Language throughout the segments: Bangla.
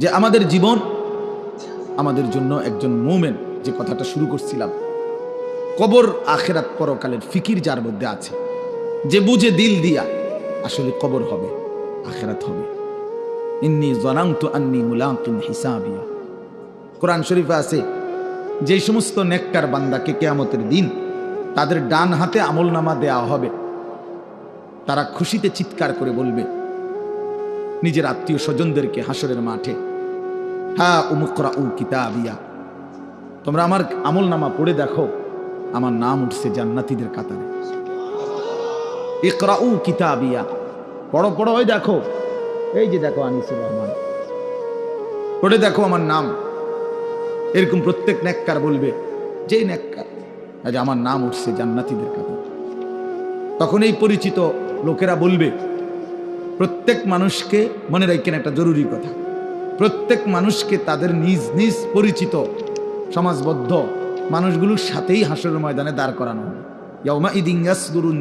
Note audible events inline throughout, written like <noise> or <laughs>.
যে আমাদের জীবন আমাদের জন্য একজন মোমেন, যে কথাটা শুরু করছিলাম। কবর আখেরাত পরকালের ফিকির যার মধ্যে আছে, যে বুঝে দিল দিয়া আসলে কবর হবে, আখেরাত হবে। ইন্নি জনাংতু আন্নি মুলাকিন হিসাবিয়া কোরআন শরীফে আছে, যে সমস্ত নেককার বান্দাকে কেয়ামতের দিন তাদের ডান হাতে আমল নামা দেয়া হবে, তারা খুশিতে চিৎকার করে বলবে, নিজের আত্মীয় স্বজনদেরকে হাসরের মাঠে হ্যাঁ উমুকরা উ কিতাবিয়া। তোমরা আমার আমল নামা পড়ে দেখো, আমার নাম উঠছে জান্নাতীদের কাতারে। ইকরা উ কিতাবিয়া। পড়ো পড়ো, ওই দেখো। এই যে দেখো আনিসুর রহমান। পড়ে দেখো আমার নাম। এরকম প্রত্যেক নেককার বলবে, যেই নেককার, আজ আমার নাম উঠছে জান্নাতীদের কাতারে। তখন এই পরিচিত লোকেরা বলবে, প্রত্যেক মানুষকে মনে রাখেন একটা জরুরি কথা। প্রত্যেক মানুষকে তাদের নিজ নিজ পরিচিত, সমাজবদ্ধ মানুষগুলোর সাথেই হাসর ময়দানে দাঁড় করানো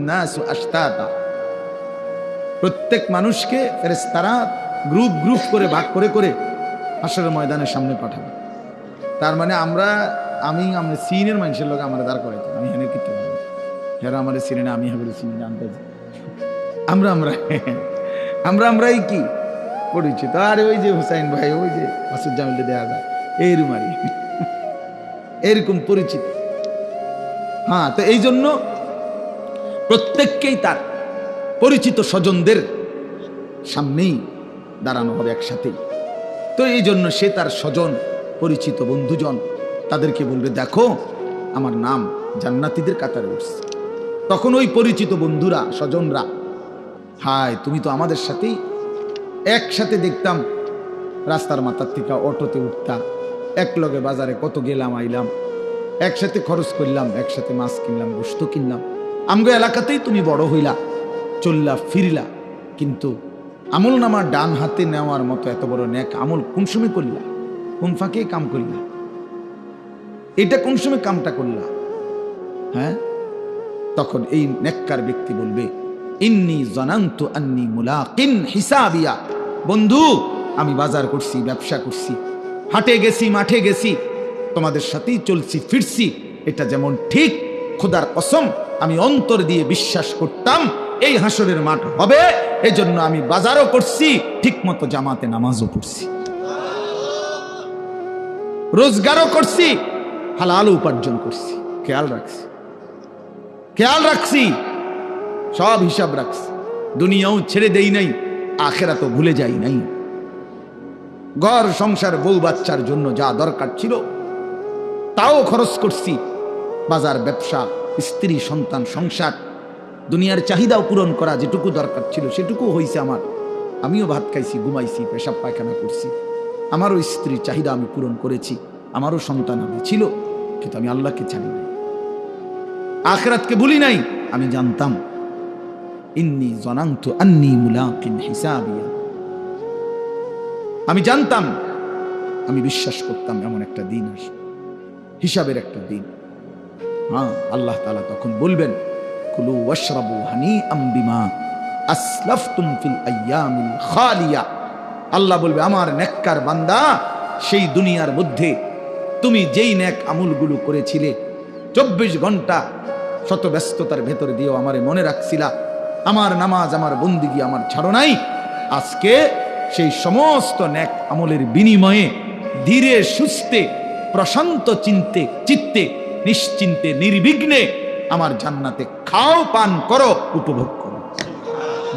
নাসু প্রত্যেক মানুষকে ফেরেশতারা গ্রুপ গ্রুপ করে, ভাগ করে করে হাসরের ময়দানের সামনে পাঠাবে। তার মানে আমরা, আমি, আমরা সিনের মানুষের লোক আমরা দাঁড় করাইতাম আমি হেনে কিনতে পারব আমার সিনে না, আমি হবে সিনে জানতে আমরা আমরা আমরা আমরাই কি? পরিচিত আরে ওই যে হুসাইন ভাই, ওই যে মাসুদ জামিলে দেয়া যায়। এইরকম আর কি। এরকম পরিচিত। হ্যাঁ তো এই জন্য প্রত্যেককেই তার পরিচিত স্বজনদের সামনেই দাঁড়ানো হবে একসাথেই। তো এই জন্য সে তার স্বজন, পরিচিত বন্ধুজন, তাদেরকে বলবে, দেখো, আমার নাম জান্নাতীদের কাতারে উঠছে। তখন ওই পরিচিত বন্ধুরা, স্বজনরা, হায়, তুমি তো আমাদের সাথেই একসাথে দেখতাম, রাস্তার মাথার থেকে অটোতে উঠতাম, এক লগে বাজারে কত গেলাম, আইলাম, একসাথে খরচ করলাম, একসাথে মাছ কিনলাম গোস্ত কিনলাম। আমগো এলাকাতেই তুমি বড় হইলা, চললা, ফিরলা, কিন্তু আমল নামার ডান হাতে নেওয়ার মতো এত বড় ন্যাক আমল কোন সময় করলা? কোন ফাঁকে কাম করলা? এটা কোন সময় কামটা করলা? হ্যাঁ? তখন এই নেককার ব্যক্তি বলবে, ইন্নি জনান্ত আন্নি মুলাকিন হিসাবিয়া। বন্ধু, আমি বাজার করছি, ব্যবসা করছি। হাটে গেছি, মাঠে গেছি। তোমাদের সাথেই চলছি, ফিরছি। এটা যেমন ঠিক, খোদার কসম, আমি অন্তর দিয়ে বিশ্বাস করতাম, এই হাসরের মাঠ হবে। এজন্য আমি বাজারও করছি ঠিক মতো জামাতে নামাজও পড়ছি। রোজগারও করছি হালাল উপার্জন করছি। খেয়াল রাখছি। খেয়াল রাখছি, সব হিসাব রাখছি। দুনিয়াও ছেড়ে দেই নাই। আখেরা তো ভুলে যাই নাই। ঘর, সংসার, বউ, বাচ্চার জন্য যা দরকার ছিল, তাও খরচ করছি। বাজার, ব্যবসা, স্ত্রী, সন্তান, সংসার, দুনিয়ার চাহিদাও পূরণ করা যেটুকু দরকার ছিল, সেটুকু হয়েছে আমার। আমিও ভাত খাইছি, ঘুমাইছি, পেশাব পায়খানা করছি। আমারও স্ত্রীর চাহিদা আমি পূরণ করেছি, আমারও সন্তান আমি ছিল, কিন্তু আমি আল্লাহকে জানি না আখরাতকে বলি নাই, আমি জানতাম। ইন্নি জনান্ত আন্নি মুলাকিন হিসাবিয়া। আমি জানতাম, আমি বিশ্বাস করতাম এমন একটা দিন আসবে, হিসাবের একটা দিন। হ্যাঁ আল্লাহ তালা তখন বলবেন, কুলু ওয়াশরাবু হানি আম্বিমা আসলাফতুম ফিল আইয়ামিল খালিয়া। আল্লাহ বলবে, আমার নেককার বান্দা, সেই দুনিয়ার মধ্যে তুমি যেই নেক আমলগুলো করেছিলে, চব্বিশ ঘণ্টা শত ব্যস্ততার ভেতর দিয়েও আমারে মনে রাখছিলা আমার নামাজ, আমার বন্দিগি, আমার ছাড়ো নাই আজকে সেই সমস্ত ন্যাক আমলের বিনিময়ে ধীরে, সুস্থে, প্রশান্ত চিন্তে, চিত্তে, নিশ্চিন্তে, নির্বিঘ্নে আমার জান্নাতে খাও, পান করো, উপভোগ করো।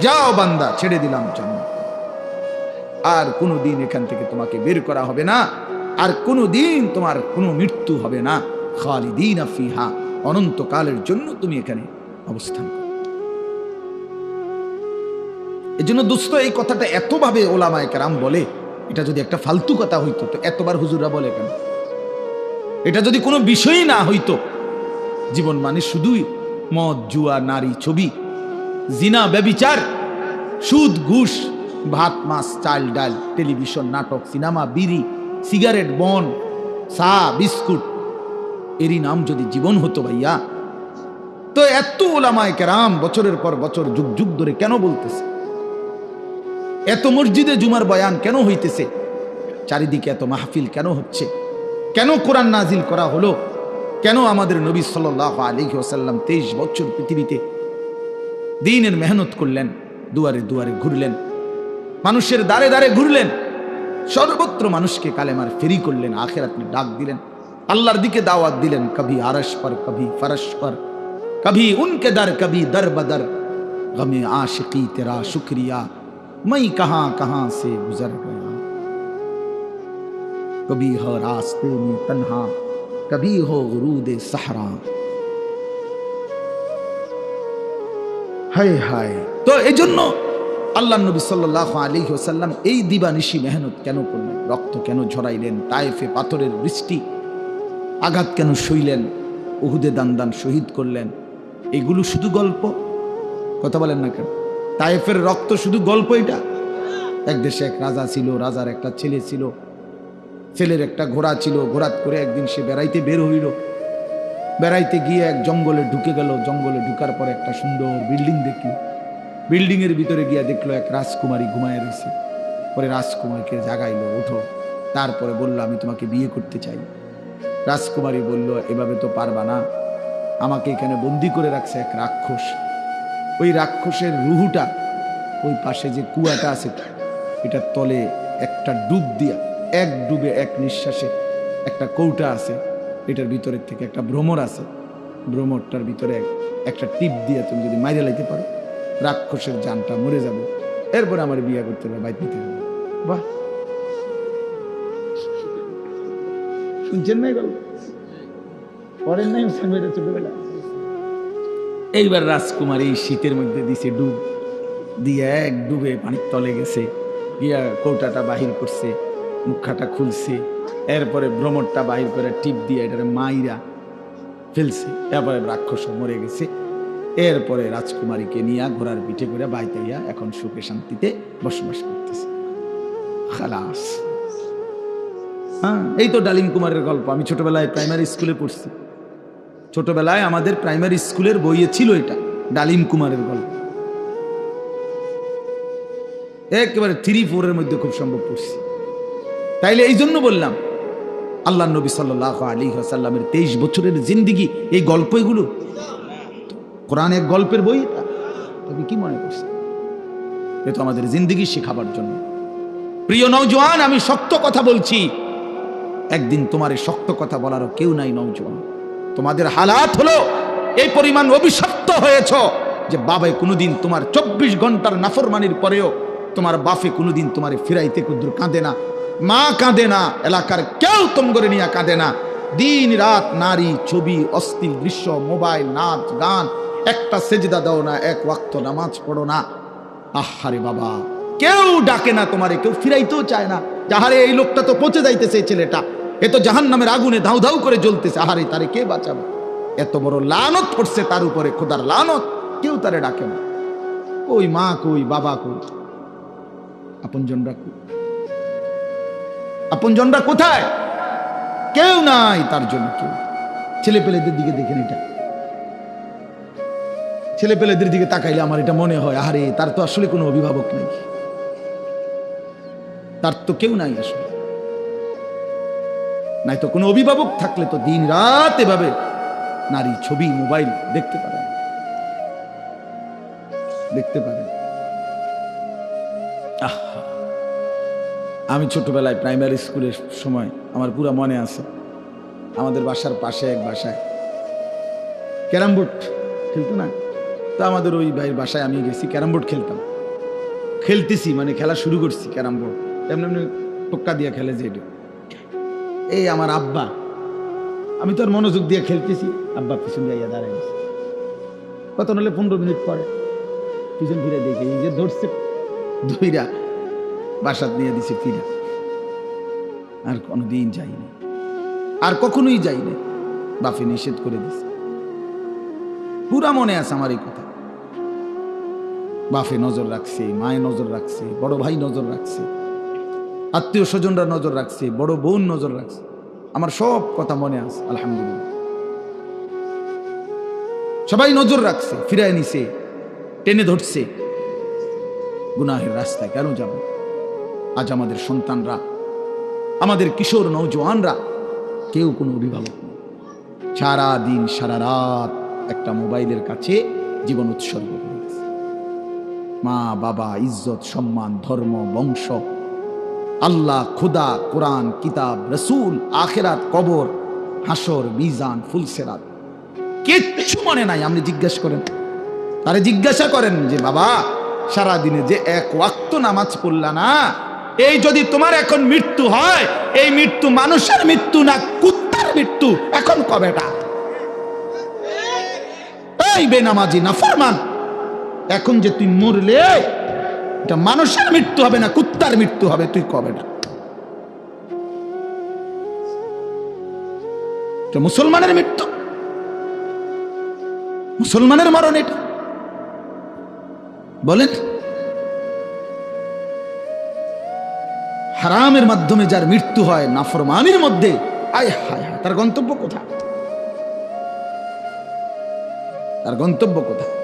যাও বান্দা, ছেড়ে দিলাম জান্নাত। আর কোনো দিন এখান থেকে তোমাকে বের করা হবে না। আর কোনো দিন তোমার কোনো মৃত্যু হবে না। খালিদিন ফিহা। অনন্তকালের জন্য তুমি এখানে অবস্থান করো এই জন্য দোস্ত এই কথাটা এতভাবে ওলামায় কেরাম বলে, এটা যদি একটা ফালতু কথা হইতো, তো এতবার হুজুরা বলে কেন? এটা যদি কোনো বিষয়ই না হইতো, জীবন মানে শুধুই মদ, জুয়া, নারী, ছবি, জিনা, ব্যবিচার, সুদ, ঘুষ, ভাত, মাছ, চাল, ডাল, টেলিভিশন, নাটক, সিনেমা, বিড়ি, সিগারেট, বন, চা, বিস্কুট, এরই নাম যদি জীবন হতো ভাইয়া। তো এত ওলামায় কেরাম বছরের পর বছর যুগ যুগ ধরে কেন বলতেছে? এত মসজিদে জুমার বয়ান কেন হইতেছে? চারিদিকে এত মাহফিল কেন হচ্ছে? কেন কোরআন নাজিল করা হলো? কেন আমাদের নবী সাল আলী ওসাল্লাম তেইশ বছর পৃথিবীতে দিনের মেহনত করলেন, দুয়ারে দুয়ারে ঘুরলেন, মানুষের দ্বারে দ্বারে ঘুরলেন, সর্বত্র মানুষকে কালেমার ফেরি করলেন আখের আপনি ডাক দিলেন, আল্লাহর দিকে দাওয়াত দিলেন, কবি আরস পর, কবি ফরস পর, কবি উনকে দর কবি দর বদর গমে আশিকি তেরা শুক্রিয়া। मैं कहां कहां से गुजर गया कभी हो रास्ते में तन्हा कभी हो गुरूद सहरा হায় হায় তো এই জন্য আল্লাহ নবী সাল্লাহ আলী ওসাল্লাম এই দিবানিশি মেহনত কেন করলেন রক্ত কেন ঝরাইলেন তায়েফে পাথরের বৃষ্টি আঘাত কেন সইলেন উহুদে দান দান শহীদ করলেন এগুলো শুধু গল্প কথা বলেন না কেন তায়েফের রক্ত শুধু গল্প এটা। এক দেশে এক রাজা ছিল, রাজার একটা ছেলে ছিল, ছেলের একটা ঘোড়া ছিল, ঘোড়াত করে একদিন সে বেড়াইতে বের হইল। বেড়াইতে গিয়ে এক জঙ্গলে ঢুকে গেল, জঙ্গলে ঢুকার পর একটা সুন্দর বিল্ডিং দেখল। বিল্ডিং এর ভিতরে গিয়া দেখল এক রাজকুমারী ঘুমায় রয়েছে। পরে রাজকুমারীকে জাগাইলো, উঠো। তারপরে বলল, আমি তোমাকে বিয়ে করতে চাই। রাজকুমারী বলল, এভাবে তো পারবা না। আমাকে এখানে বন্দি করে রাখছে এক রাক্ষস। ওই রাক্ষসের রুহুটা, ওই পাশে যে কুয়াটা আছে এটার তলে একটা ডুব দিয়া, এক ডুবে, এক নিঃশ্বাসে একটা কৌটা আছে, এটার ভিতরের থেকে একটা ভ্রমর আছে। ভ্রমরটার ভিতরে একটা টিপ দিয়ে তুমি যদি মাইরে লাইতে পারো, রাক্ষসের জানটা মরে যাবে। এরপরে আমার বিয়ে করতে হবে বাইক নিতে হবে। বাহ! শুনছেন না গল্প? পরের নাই ছোটবেলা এইবার রাজকুমার এই শীতের মধ্যে দিছে ডুব। দিয়ে এক ডুবে পানির তলে গেছে। গিয়া কৌটাটা বাহির করছে মুখাটা খুলছে। এরপরে ভ্রমরটা বাহির করে টিপ দিয়ে এটারে মাইরা ফেলছে। এরপরে রাক্ষস মরে গেছে। এরপরে রাজকুমারীকে নিয়ে ঘোড়ার পিঠে করে বাইতাইয়া এখন সুখে শান্তিতে বসবাস করতেছে। খালাস। হ্যাঁ এই তো ডালিম কুমারের গল্প। আমি ছোটবেলায় প্রাইমারি স্কুলে পড়ছি। ছোটবেলায় আমাদের প্রাইমারি স্কুলের বইয়ে ছিল এটা, ডালিম কুমারের গল্প। একেবারে থ্রি ফোরের মধ্যে খুব সম্ভব পড়ছি তাইলে এই জন্য বললাম, আল্লাহ নবী সাল্লাহ আলী সাল্লামের তেইশ বছরের জিন্দিগি, এই গল্প এগুলো? কোরআন এক গল্পের বই তবে কি মনে করছে এ তো আমাদের জিন্দিগি শেখাবার জন্য। প্রিয় নৌজওয়ান আমি শক্ত কথা বলছি। একদিন তোমার শক্ত কথা বলারও কেউ নাই নৌজওয়ান তোমাদের হালাত হলো, এই পরিমাণ অভিশপ্ত হয়েছ যে বাবাই কোনোদিন তোমার চব্বিশ ঘণ্টার নাফরমানির পরেও তোমার বাফে কোনোদিন তোমার ফিরাইতে কুদ্দুর কাঁদে না, মা কাঁদে না, এলাকার কেউ তোমগরে নিয়ে কাঁদে না। দিন, রাত, নারী, ছবি অস্থির দৃশ্য, মোবাইল, নাচ, গান, একটা সেজদা দাও না, এক ওয়াক্ত নামাজ পড়ো না। আহারে বাবা, কেউ ডাকে না তোমারে, কেউ ফিরাইতেও চায় না। যাহারে এই লোকটা তো পচে যাইতেছে ছেলেটা। এ তো জাহান নামের আগুনে ধাউ ধাউ করে জ্বলতেছে। আহারে, তারে কে বাঁচাবে? এত বড় লানত পড়ছে তার উপরে, খোদার লানত। কেউ তারে ডাকে না। কই মা কই, বাবা কই? আপনজনরা কই? আপনজনরা কোথায়? কেউ নাই তার জন্য কেউ। ছেলে পেলেদের দিকে দেখেন এটা। ছেলে পেলেদের দিকে তাকাইলে আমার এটা মনে হয় আরে তার তো আসলে কোনো অভিভাবক নেই। তার তো কেউ নাই আসলে। নাই তো কোনো অভিভাবক থাকলে তো দিন রাত এভাবে নারী ছবি, মোবাইল দেখতে পারেন। দেখতে পারেন। আমি ছোটবেলায় প্রাইমারি স্কুলের সময় আমার পুরা মনে আছে। আমাদের বাসার পাশে এক বাসায়। ক্যারাম বোর্ড খেলতো না? তো আমাদের ওই ভাইয়ের বাসায় আমি গেছি, ক্যারাম বোর্ড খেলতাম। খেলতেছি মানে খেলা শুরু করছি ক্যারাম বোর্ড। এমনি এমনি টোক্কা দিয়ে খেলে যে এটা। এই আমার আব্বা। আমি তো আর মনোযোগ দিয়ে খেলতেছি। আব্বা পিছন দিয়ে দাঁড়ায় কত নাহলে পনেরো মিনিট পরে পিছন ফিরে দেখে, এই যে ধরছে, ধইরা বাসাত নিয়ে দিছে ফিরা। আর কোনোদিন যাইনি। আর কখনোই যাইনি। বাফে নিষেধ করে দিছে। পুরা মনে আছে আমার এই কথা। বাফে নজর রাখছে, মায়ে নজর রাখছে, বড় ভাই নজর রাখছে। আত্মীয় স্বজনরা নজর রাখছে, বড় বোন নজর রাখছে। আমার সব কথা মনে আছে, আলহামদুলিল্লাহ। সবাই নজর রাখছে, ফিরায় নিছে, টেনে ধরছে। গুনাহের রাস্তায় কেন যাব? আজ আমাদের সন্তানরা, আমাদের কিশোর নৌজওয়ানরা কেউ কোনো অভিভাবক নেই। সারা দিন, সারা রাত একটা মোবাইলের কাছে জীবন উৎসর্গ করেছে মা, বাবা, ইজ্জত, সম্মান, ধর্ম, বংশ আল্লাহ, খুদা, কোরআন, কিতাব, রসুল, আখেরাত, কবর হাসর মিজান ফুলসেরাত কিচ্ছু মনে নাই, আপনি জিজ্ঞেস করেন। তারে জিজ্ঞাসা করেন যে, বাবা সারা দিনে যে এক ওয়াক্ত নামাজ পড়লা না, এই যদি তোমার এখন মৃত্যু হয়, এই মৃত্যু মানুষের মৃত্যু না কুত্তার মৃত্যু? এখন কবেটা এই বেনামাজি না ফরমান এখন যে তুই মরলে এটা মানুষের মৃত্যু হবে না, কুত্তার মৃত্যু হবে, তুই কবেটা এটা মুসলমানের মৃত্যু। মুসলমানের মরণ এটা। বলেন, হারামের মাধ্যমে যার মৃত্যু হয় নাফরমানির মধ্যে, আয় হায় হায়, তার গন্তব্য কোথায়? তার গন্তব্য কোথায়?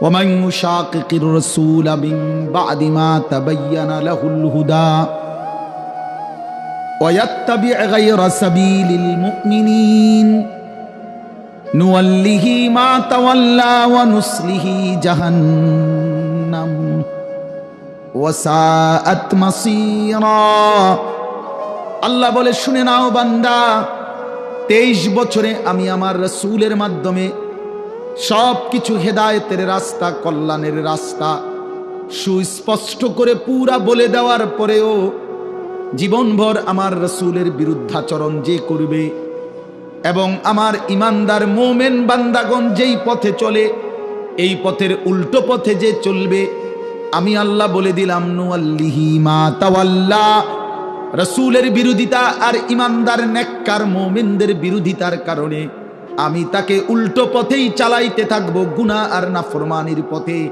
ومن يشاقق الرسول من بعد ما تبين له الهدى ويتبع غير سبيل المؤمنين نوله ما تولى ونصله جهنم وساءت مصيرا আল্লাহ বলে শুনে নাও বান্দা তেইশ বছরে আমি আমার রসুলের মাধ্যমে সব কিছু হেদায়েতের রাস্তা, কল্যাণের রাস্তা। সুস্পষ্ট করে পুরা বলে দেওয়ার পরেও জীবনভর আমার রসুলের বিরুদ্ধাচরণ যে করবে এবং আমার ইমানদার মোমেন বান্দাগণ যেই পথে চলে, এই পথের উল্টো পথে যে চলবে, আমি আল্লাহ বলে দিলাম, নুয়াল্লিহি মা তাওয়াল্লা। রসুলের বিরোধিতা আর ইমানদার নেককার মোমেনদের বিরোধিতার কারণে আমি তাকে উল্টো পথেই চালাইতে থাকব গুণা আর নাফরমানির পথে।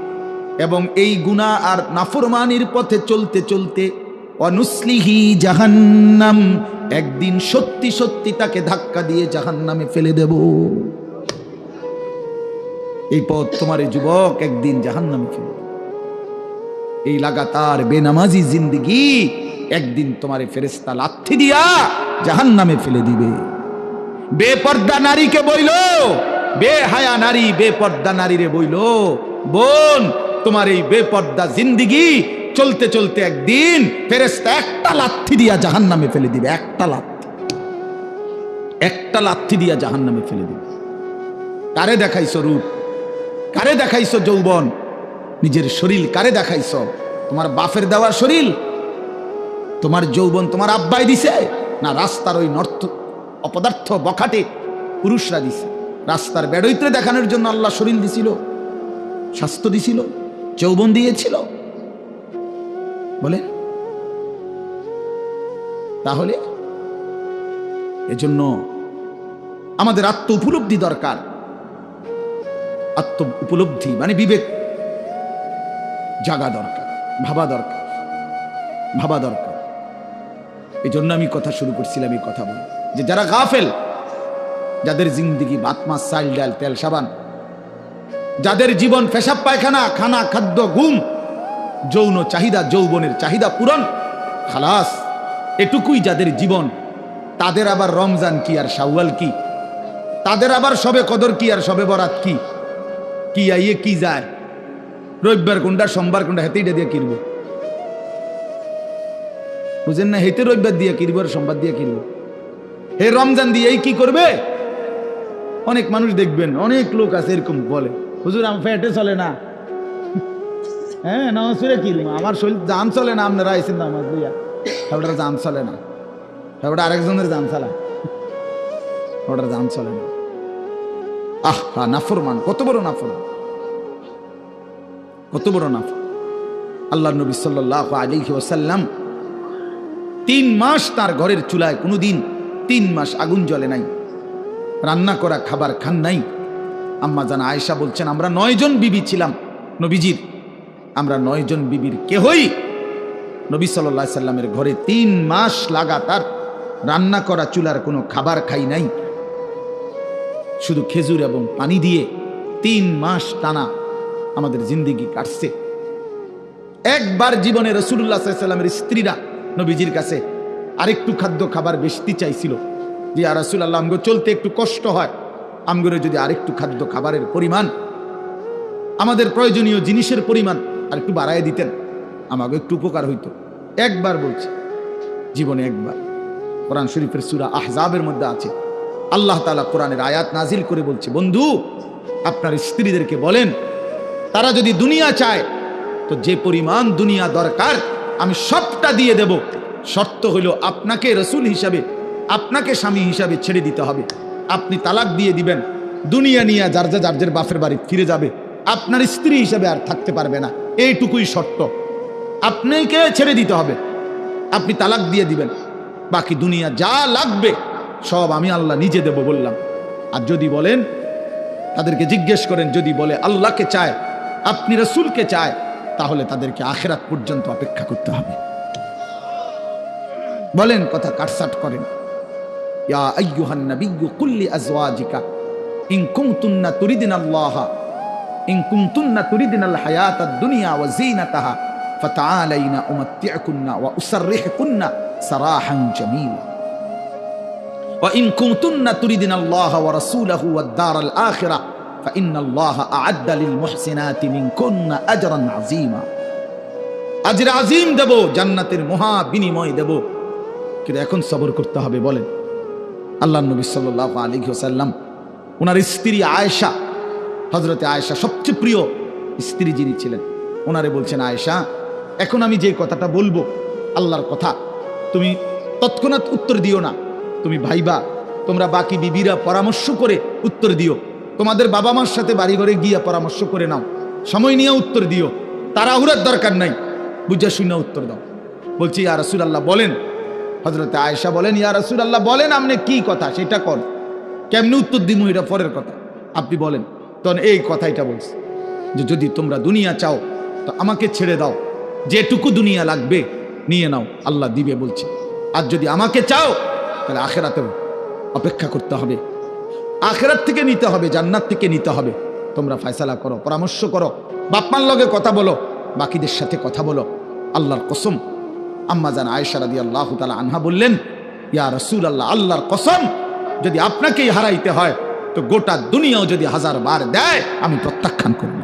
এবং এই গুণা আর নাফরমানির পথে চলতে চলতে অনুসলিহি জাহান্নাম, একদিন সত্যি সত্যি তাকে ধাক্কা দিয়ে জাহান্নামে ফেলে দেব। এই পথ তোমার যুবক একদিন জাহান্নামে ফেলে এই লাগাতার বেনামাজি জিন্দগি একদিন তোমার ফেরেস্তা লাথি দিয়া জাহান্নামে ফেলে দিবে। বেপর্দা নারীকে বইল। বেহায়া নারী বেপর্দা নারীরে বইল। বোন, তোমার এই বেপর্দা জিন্দিগি চলতে চলতে একদিন ফেরেস্তা একটা লাথি দিয়া জাহান নামে ফেলে দিবে, একটা লাথি। একটা লাথি দিয়া জাহান নামে ফেলে দিবে। কারে দেখাইছ রূপ? কারে দেখাইছ যৌবন? নিজের শরীর কারে দেখাইছ? তোমার বাফের দেওয়া শরীর? তোমার যৌবন তোমার আব্বাই দিছে? না রাস্তার ওই নর্থ অপদার্থ বখাটে পুরুষরা দিছে। রাস্তার বেড়ইত্রে দেখানোর জন্য আল্লাহ শরীর দিছিল, স্বাস্থ্য দিছিল, যৌবন দিয়েছিল। বলে তাহলে এজন্য আমাদের আত্ম উপলব্ধি দরকার। আত্ম উপলব্ধি মানে বিবেক জাগা দরকার, ভাবা দরকার ভাবা দরকার। এই জন্য আমি কথা শুরু করছিলাম এই কথা বলে। যে যারা গাফেল, যাদের জিন্দিগি ভাত মাছ চাল ডাল, তেল সাবান, যাদের জীবন পেশাব পায়খানা, খানা, খাদ্য, ঘুম, যৌন চাহিদা, যৌবনের চাহিদা পূরণ, খালাস, এটুকুই যাদের জীবন, তাদের আবার রমজান কি আর শাওয়াল কি? তাদের আবার সবে কদর কি আর সবে বরাত কি? কি আইয়ে কি যায়? রবিবার কোনটা সোমবার কোনটা হেতেই দিয়ে কিনবো বুঝেন না হেতে রবিবার দিয়ে কিনবো আর সোমবার দিয়ে কিনবো হে রমজান দিয়ে এই কি করবে? অনেক মানুষ দেখবেন, অনেক লোক আছে এরকম বলে। হুজুর, আমার ফ্যাটে চলে না। <laughs> হ্যাঁ নামাজ কি? আমার শরীর জান চলে না, আপনারা আইসেন নামাজ দিয়া। ওটার জান চলে না। ওটা আরেকজনের জান চালায় ওটার জান চলে না। আহ হা নাফরমান, কত বড় নাফরমান। কত বড় নাফর আল্লাহ নবী সাল্লাহ আলিহি ওসাল্লাম তিন মাস তার ঘরের চুলায় কোনোদিন তিন মাস আগুন জ্বলে নাই। রান্না করা খাবার খান নাই। আম্মা জানা আয়েশা বলছেন, আমরা নয়জন বিবি ছিলাম। নবীজির, আমরা নয়জন বিবির কেহই? নবী সাল্লাহ সাল্লামের ঘরে তিন মাস লাগাতার রান্না করা চুলার কোনো খাবার খাই নাই। শুধু খেজুর এবং পানি দিয়ে তিন মাস টানা আমাদের জিন্দিগি কাটছে। একবার জীবনে রসুল্লাহ সাল্লামের স্ত্রীরা নবীজির কাছে আরেকটু খাদ্য খাবার বেশি চাইছিল। যে আর রাসুল আল্লাহ আমগো চলতে একটু কষ্ট হয়। আমগরে যদি আরেকটু খাদ্য খাবারের পরিমাণ, আমাদের প্রয়োজনীয় জিনিসের পরিমাণ আর একটু বাড়ায় দিতেন আমাকে একটু উপকার হইতো। একবার বলছি, জীবনে একবার। কোরআন শরীফের সুরা আহজাবের মধ্যে আছে। আল্লাহ তালা কোরআনের আয়াত নাজিল করে বলছে, বন্ধু, আপনার স্ত্রীদেরকে বলেন, তারা যদি দুনিয়া চায়, তো যে পরিমাণ দুনিয়া দরকার, আমি সবটা দিয়ে দেব। শর্ত হলো আপনাকে রসুল হিসাবে, আপনাকে স্বামী হিসাবে ছেড়ে দিতে হবে। আপনি তালাক দিয়ে দিবেন, দুনিয়া নিয়ে যার যা যার বাপের বাড়ি ফিরে যাবে, আপনার স্ত্রী হিসাবে আর থাকতে পারবে না। এইটুকুই শর্ত। আপনাকে ছেড়ে দিতে হবে। আপনি তালাক দিয়ে দিবেন। বাকি দুনিয়া যা লাগবে, সব আমি আল্লাহ নিজে দেব বললাম। আর যদি বলেন, তাদেরকে জিজ্ঞেস করেন, যদি বলে আল্লাহকে চায়, আপনি রসুলকে চায়, তাহলে তাদেরকে আখেরাত পর্যন্ত অপেক্ষা করতে হবে। বলেন কথা কাটছাট করেন ইয়া আইয়ুহান নাবিয়্যু কুল্লি আজওয়াজিকা ইন কুনতুন্না তুরিদিন আল্লাহ ইন কুনতুন্না তুরিদিন আল হায়াতাদ দুনিয়া ওয়া যিনাতাহা ফাতাআলাইনা উমাত্তিউকুন্না ওয়া উসাররিহুকুন্না সারাহান জামিলা وإن كنتن কুনতুন্না الله ورسوله والدار الآخرة فإن الله أعد للمحسنات منكن أجرا عظيما أجر عظيم দেব জান্নাতের মহা موي دبو কিন্তু এখন সবর করতে হবে, বলেন। আল্লাহ নবী সাল্লাহ আলী সাল্লাম ওনার স্ত্রী আয়েশা হজরতে আয়েশা সবচেয়ে প্রিয় স্ত্রী যিনি ছিলেন ওনারে বলছেন, আয়েশা, এখন আমি যে কথাটা বলব, আল্লাহর কথা, তুমি তৎক্ষণাৎ উত্তর দিও না। তুমি ভাইবা, তোমরা বাকি বিবিরা পরামর্শ করে উত্তর দিও। তোমাদের বাবা মার সাথে বাড়ি ঘরে গিয়ে পরামর্শ করে নাও। সময় নিয়ে উত্তর দিও। তারা তাড়াহুড়ার দরকার নাই। বুঝা শুনে উত্তর দাও। বলছি, ইয়া রসুল আল্লাহ বলেন হজরতে আয়েশা বলেন, ইয়া রসুল আল্লাহ বলেন আপনি কি কথা? সেটা কর কেমনি উত্তর দিমু? এটা পরের কথা। আপনি বলেন, তখন এই কথাইটা বলছি যে, যদি তোমরা দুনিয়া চাও, তো আমাকে ছেড়ে দাও। যেটুকু দুনিয়া লাগবে, নিয়ে নাও। আল্লাহ দিবে বলছে, আর যদি আমাকে চাও, তাহলে আখেরাতেও অপেক্ষা করতে হবে। আখেরাত থেকে নিতে হবে, জান্নাত থেকে নিতে হবে। তোমরা ফয়সালা করো, পরামর্শ করো, বাপমার লগে কথা বলো, বাকিদের সাথে কথা বলো। আল্লাহর কসম আম্মা জান আয়েশা রাদি আল্লাহ তালা আনহা বললেন, ইয়া রসুল আল্লাহ আল্লাহর কসম, যদি আপনাকেই হারাইতে হয়, তো গোটা দুনিয়াও যদি হাজার বার দেয়, আমি প্রত্যাখ্যান করব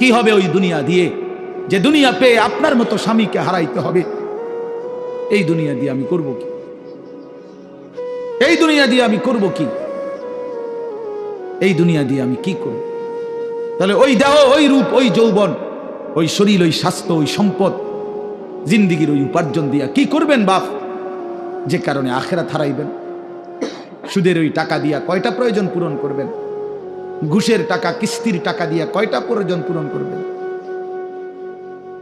কি হবে ওই দুনিয়া দিয়ে? যে দুনিয়া পেয়ে আপনার মতো স্বামীকে হারাইতে হবে, এই দুনিয়া দিয়ে আমি করব কি? এই দুনিয়া দিয়ে আমি করব কি? এই দুনিয়া দিয়ে আমি কি করব? তাহলে ওই দেহ, ওই রূপ, ওই যৌবন, ওই শরীর, ওই স্বাস্থ্য, ওই সম্পদ জিন্দিগির ওই উপার্জন দিয়া কি করবেন বাপ? যে কারণে আখেরা হারাইবেন। সুদের ওই টাকা দিয়া কয়টা প্রয়োজন পূরণ করবেন? ঘুষের টাকা, কিস্তির টাকা দিয়া কয়টা প্রয়োজন পূরণ করবেন?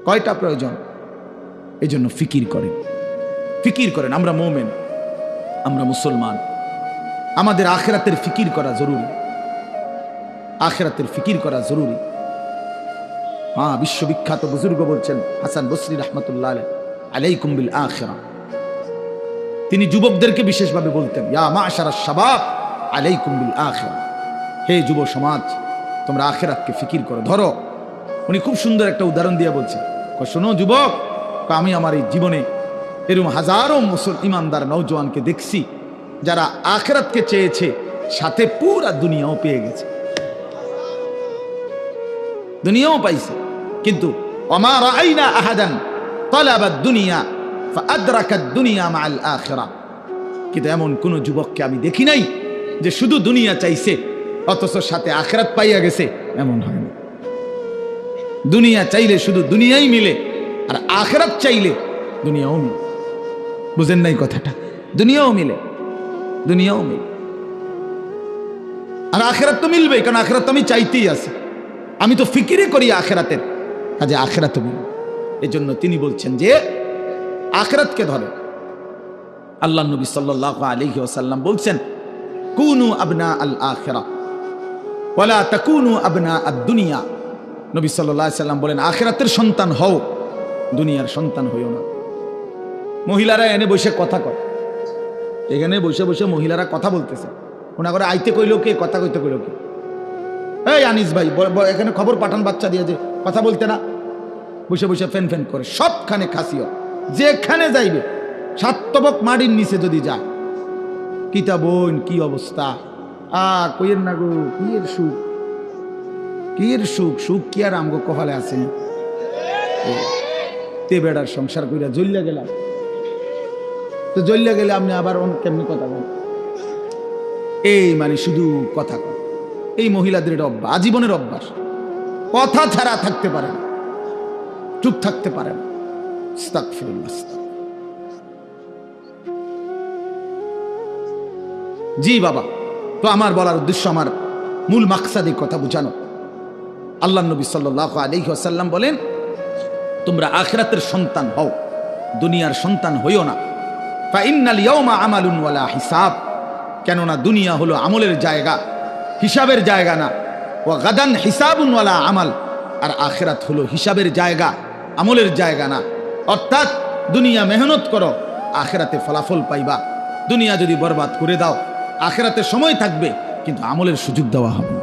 কয়টা প্রয়োজন? এই জন্য ফিকির করেন। ফিকির করেন, আমরা মোমেন, আমরা মুসলমান। আমাদের আখেরাতের ফিকির করা জরুরি। আখেরাতের ফিকির করা জরুরি। হ্যাঁ বিশ্ববিখ্যাত বুজুর্গ বলছেন, হাসান বসরি রহমতুল্লাহ আলাইকুম বিল আখেরা। তিনি যুবকদেরকে বিশেষভাবে বলতেন, ইয়া মা আশারা শাবাব আলাইকুম বিল আখেরা। হে যুব সমাজ, তোমরা আখেরাতকে ফিকির করো ধরো। উনি খুব সুন্দর একটা উদাহরণ দিয়ে বলছেন শোনো যুবক আমি আমার এই জীবনে এরকম হাজারো মুসল ইমানদার নৌজওয়ানকে দেখছি, যারা আখেরাতকে চেয়েছে, সাথে পুরা দুনিয়াও পেয়ে গেছে। দুনিয়াও পাইছে। কিন্তু অমার আইনা আহাদান তলাবাদ দুনিয়া ফাদ্রাকাত দুনিয়া মাল আখেরা। কিন্তু এমন কোন যুবককে আমি দেখি নাই যে শুধু দুনিয়া চাইছে, অথচ সাথে আখেরাত পাইয়া গেছে। এমন হয় না। দুনিয়া চাইলে শুধু দুনিয়াই মিলে, আর আখেরাত চাইলে দুনিয়াও মিলে। বুঝেন নাই কথাটা? দুনিয়াও মিলে দুনিয়াও মিলে। আর আখেরাত তো মিলবেই, কারণ আখেরাত তো আমি চাইতেই আছি। আমি তো ফিকিরে করি আখেরাতের। কাজে আখেরাত মিলবে এই জন্য তিনি বলছেন যে, আখেরাতকে ধরে। আল্লাহ নবী সাল্লাহ আলহি আসাল্লাম বলছেন, কুনু আবনা আল আখেরা ওয়ালা তাকুনু আবনা আদ দুনিয়া। নবী সাল্লাহ সাল্লাম বলেন, আখেরাতের সন্তান হও, দুনিয়ার সন্তান হইও না। মহিলারা এনে বসে কথা কয়। এখানে বসে বসে মহিলারা কথা বলতেছে। ওনা করে আইতে কইলো কে, কথা কইতে কইলো কে? এই আনিস ভাই এখানে খবর পাঠান বাচ্চা দিয়ে যে কথা বলতে না। বসে বসে ফেন ফেন করে সবখানে খাসিও যেখানে যাইবে সাতবক মাটির নিচে যদি যায়, কিতা বোন কি অবস্থা? আ, কইয়ের না গো, কিয়ের সুখ? কিয়ের সুখ? সুখ কি আর আমগো কপালে আসেনি তে বেড়ার সংসার কইরা জ্বলিয়া গেলাম। তো জ্বলিয়া গেলে আপনি আবার কেমনি কথা বলেন? এই মানে শুধু কথা এই মহিলাদের এটা অভ্যাস, আজীবনের অভ্যাস। কথা ছাড়া থাকতে পারে না। চুপ থাকতে পারে না। জি বাবা, তো আমার বলার উদ্দেশ্য, আমার মূল মাকসাদে কথা বুঝানো। আল্লাহ নবী সাল্লাহ আলহি আসাল্লাম বলেন, তোমরা আখরাতের সন্তান হও, দুনিয়ার সন্তান হইও না। আমালুন হিসাব। কেননা দুনিয়া হলো আমলের জায়গা, হিসাবের জায়গা না। গাদান হিসাবুন ওয়ালা আমাল। আর আখেরাত হলো হিসাবের জায়গা, আমলের জায়গা না। অর্থাৎ দুনিয়া মেহনত করো, আখেরাতে ফলাফল পাইবা। দুনিয়া যদি বরবাদ করে দাও, আখেরাতে সময় থাকবে, কিন্তু আমলের সুযোগ দেওয়া হবে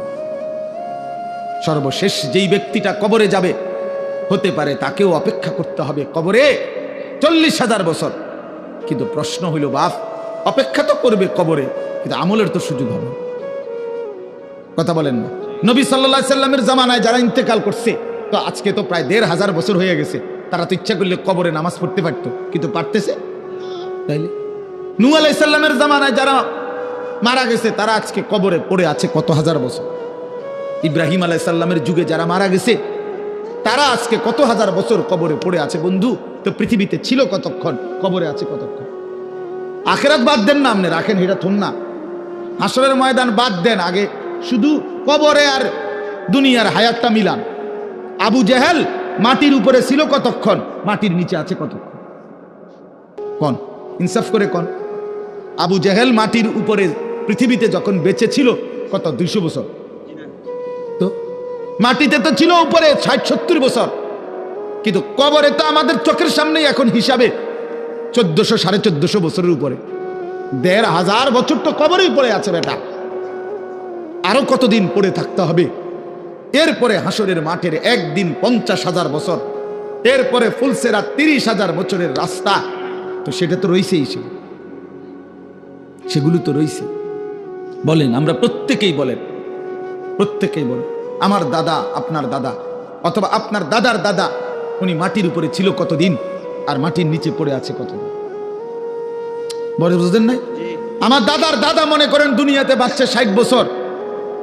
সর্বশেষ যেই ব্যক্তিটা কবরে যাবে, হতে পারে তাকেও অপেক্ষা করতে হবে কবরে চল্লিশ হাজার বছর। কিন্তু প্রশ্ন হইল, বাপ, অপেক্ষা তো করবে কবরে, কিন্তু আমলের তো সুযোগ হবে কথা বলেন না। নবী সাল্লা সাল্লামের জামানায় যারা ইন্তেকাল করছে, তো আজকে তো প্রায় দেড় হাজার বছর হয়ে গেছে, তারা তো ইচ্ছা করলে কবরে নামাজ পড়তে পারতো, কিন্তু পারতেছে? তাইলে? নু আলাইসাল্লামের জামানায় যারা মারা গেছে, তারা আজকে কবরে পড়ে আছে কত হাজার বছর? ইব্রাহিম আলাইসাল্লামের যুগে যারা মারা গেছে, তারা আজকে কত হাজার বছর কবরে পড়ে আছে বন্ধু? তো পৃথিবীতে ছিল কতক্ষণ? কবরে আছে কতক্ষণ? আখেরাত বাদ দেন না আপনি, রাখেন, এটা থুন না। হাসরের ময়দান বাদ দেন, আগে শুধু কবরে আর দুনিয়ার হায়াতটা মিলান। আবু জেহেল মাটির উপরে ছিল কতক্ষণ? মাটির নিচে আছে কতক্ষণ? কন, ইনসাফ করে কন। আবু জেহেল মাটির উপরে পৃথিবীতে যখন বেঁচে ছিল, কত, দুইশো বছর? তো মাটিতে তো ছিল উপরে ষাট, সত্তর বছর। কিন্তু কবরে তো আমাদের চোখের সামনেই এখন হিসাবে চোদ্দশো, সাড়ে চোদ্দশো বছরের উপরে। দেড় হাজার বছর তো কবরেই পড়ে আছে বেটা। আরও কতদিন পড়ে থাকতে হবে? এরপরে হাসরের মাঠের একদিন পঞ্চাশ হাজার বছর। এরপরে ফুলসেরা তিরিশ হাজার বছরের রাস্তা। তো সেটা তো রয়েছেই সে সেগুলো তো রয়েছে বলেন আমরা প্রত্যেকেই বলেন। প্রত্যেকেই বলেন। আমার দাদা আপনার দাদা অথবা আপনার দাদার দাদা উনি মাটির উপরে ছিল কতদিন? আর মাটির নিচে পড়ে আছে কতদিন? বলে বুঝলেন নাই? আমার দাদার দাদা মনে করেন দুনিয়াতে বাচ্চা ষাট বছর।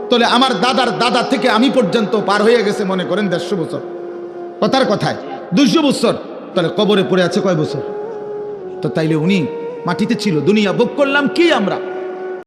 তাহলে আমার দাদার দাদা থেকে আমি পর্যন্ত পার হয়ে গেছে, মনে করেন দেড়শো বছর। কথার কথায়, দুইশো বছর। তাহলে কবরে পড়ে আছে কয় বছর? তো তাইলে উনি মাটিতে ছিল, দুনিয়া ভোগ করলাম কি আমরা?